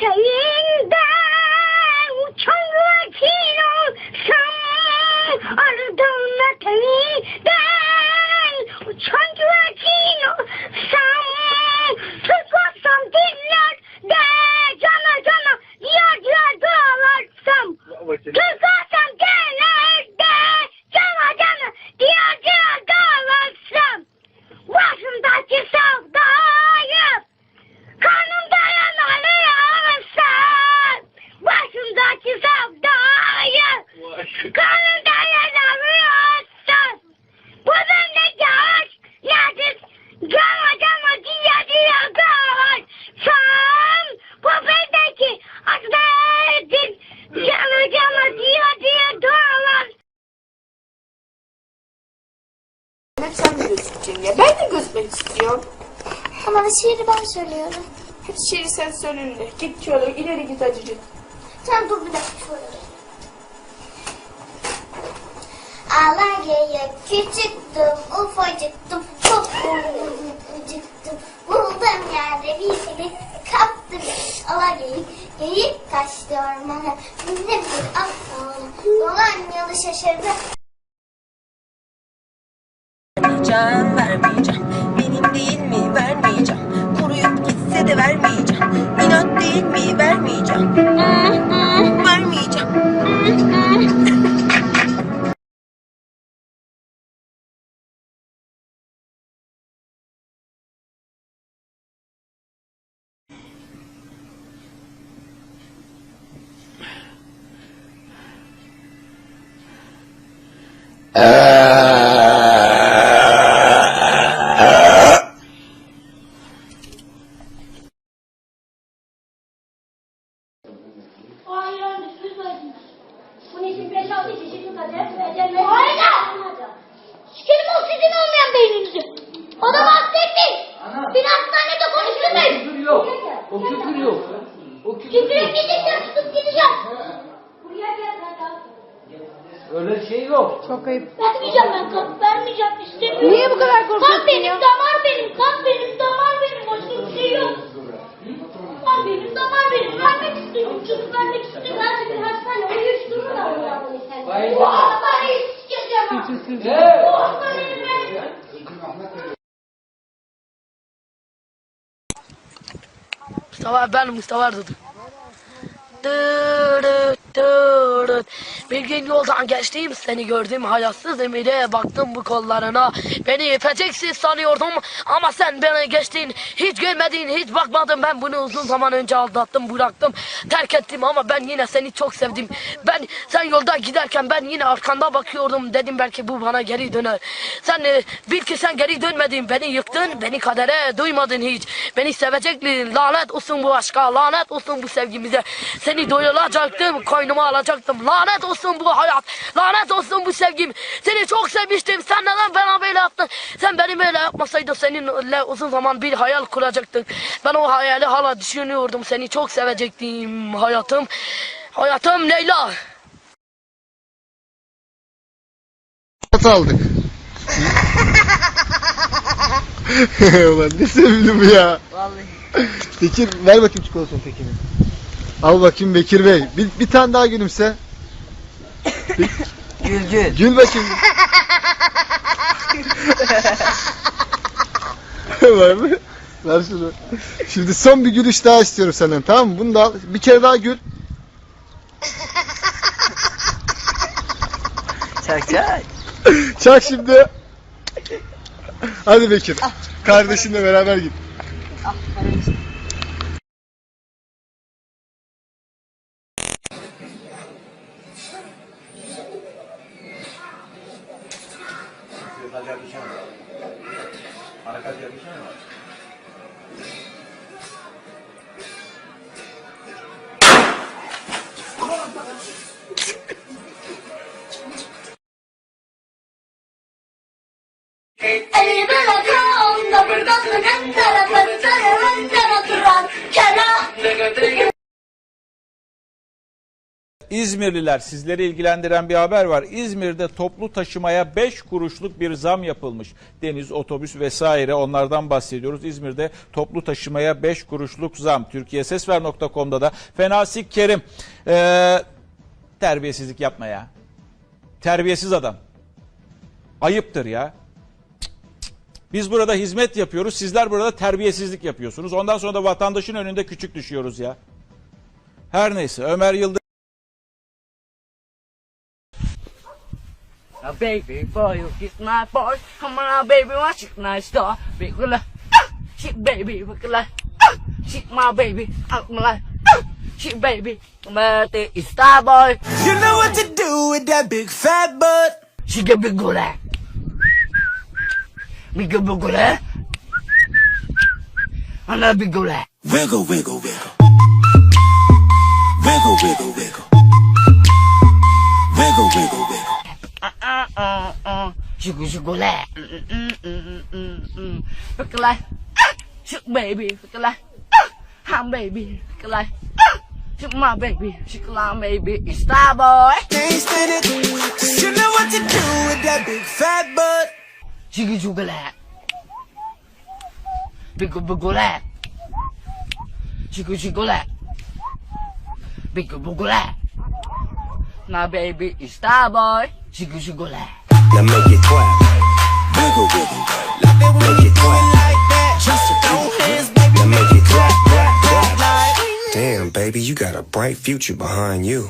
que Hep sen de gözükeceksin ya. Ben de gözükmek istiyorum. Ama şiiri ben söylüyorum. Hep şiiri sen söylüyorsun. Git şöyle ileri git acıcık. Sen dur bir dakika şöyle. Alanya'ya küçüktüm, ufacıktım, çok acıktım. Buldum yerde bir kedi, kaptım Alanya'yı, geyik kaçtı ormana. Ne bir aslan, dolan yolu şaşırdı. Vermeyeceğim, Hayır, lütfen. Bunun için 5-6 çeşitli kadar vereceğim. Hayır! Sikerim o sizin olmayan beyninizi. Adamı hasta etmeyin. Bir hastanede konuşturmayın. küfür yok. O küfür yok. O küfür Küfür yok. etmeyeceksen tutup gideceğim. Buraya gel ben Öyle şey yok. Vermeyeceğim ben kan. Vermeyeceğim istemiyorum. Niye bu kadar korkuyorsun Kan benim, damar benim. Kan benim. Başka bir şey yok. Kan benim, damar benim. Vermek istiyorum. Çocuk vermek istiyorum. Her bir hastane. Oraya üç durur da oradan bunu sen. Hayır. Bu hastaneyi sikeceğim. Ne? Bu hastaneyi ben... Mustafa ben Mustafa Erdoğan. Bir gün yoldan geçtim seni gördüm. Hayatsız emire baktım bu kollarına. Beni öpeceksin sanıyordum ama sen beni geçtin. Hiç görmedin hiç bakmadın. Ben bunu uzun zaman önce aldattım bıraktım. Terk ettim ama ben yine seni çok sevdim. Ben sen yolda giderken ben yine arkanda bakıyordum. Dedim belki bu bana geri döner. Sen e, bil ki sen geri dönmedin. Beni yıktın beni kadere duymadın hiç. Beni sevecektin lanet olsun bu aşka lanet olsun bu sevgimize. Seni doyulacaktım koynuma alacaktım. Lanet olsun bu hayat. Lanet olsun bu sevgim. Seni çok sevmiştim. Sen neden bana böyle yaptın? Sen beni böyle yapmasaydın seninle uzun zaman bir hayal kuracaktık ben o hayali hala düşünüyordum. Seni çok sevecektim. Hayatım hayatım Leyla. Aldık. Ulan ne sevimli bu ya. Vallahi. Bekir ver bakayım çikolatanı Tekin'e. Al bakayım Bekir Bey. Bir, bir tane daha gülümse. Gül gül. Gül bakayım. Var mı? Ver şunu. Şimdi son bir gülüş daha istiyorum senden tamam mı? Bunu da al. Bir kere daha gül. Çak çak. Çak şimdi. Hadi Bekir. Kardeşinle beraber git. İzmirliler sizleri ilgilendiren bir haber var. İzmir'de toplu taşımaya 5 kuruşluk bir zam yapılmış. Deniz, otobüs vesaire onlardan bahsediyoruz. İzmir'de toplu taşımaya 5 kuruşluk zam. TürkiyeSesver.com'da da Fenasi Kerim. Ee, terbiyesizlik yapma ya. Terbiyesiz adam. Ayıptır ya. Biz burada hizmet yapıyoruz. Sizler burada terbiyesizlik yapıyorsunuz. Ondan sonra da vatandaşın önünde küçük düşüyoruz ya. Her neyse Ömer Yıldız a baby for you, kiss my boy. Come on, baby, watch it, nice star. Big like, ah, shit, baby, look like, ah, shit, my baby, I'm like, ah, shit, baby, but it's star boy. You know what to do with that big fat butt. She get big good at. Big good at. I'm not big good at. Wiggle, wiggle, wiggle. Wiggle, wiggle, wiggle. Wiggle, wiggle, Sugar, sugar, la. Like, ah, shoot, baby. Like, ah, ham, baby. Like, ah, shoot, my baby. Shoot, like, baby. It's star boy. Can't stand it. You know what to do with that big fat butt. Sugar, sugar, la. Big, big, la. Sugar, sugar, la. Big, big, la. My baby is star boy. Sugar, sugar, la. Now make it clap. Wiggle, wiggle. Love it when you do it like that. Just throw hands, baby. Now make it clap, clap, clap. Damn, baby, you got a bright future behind you.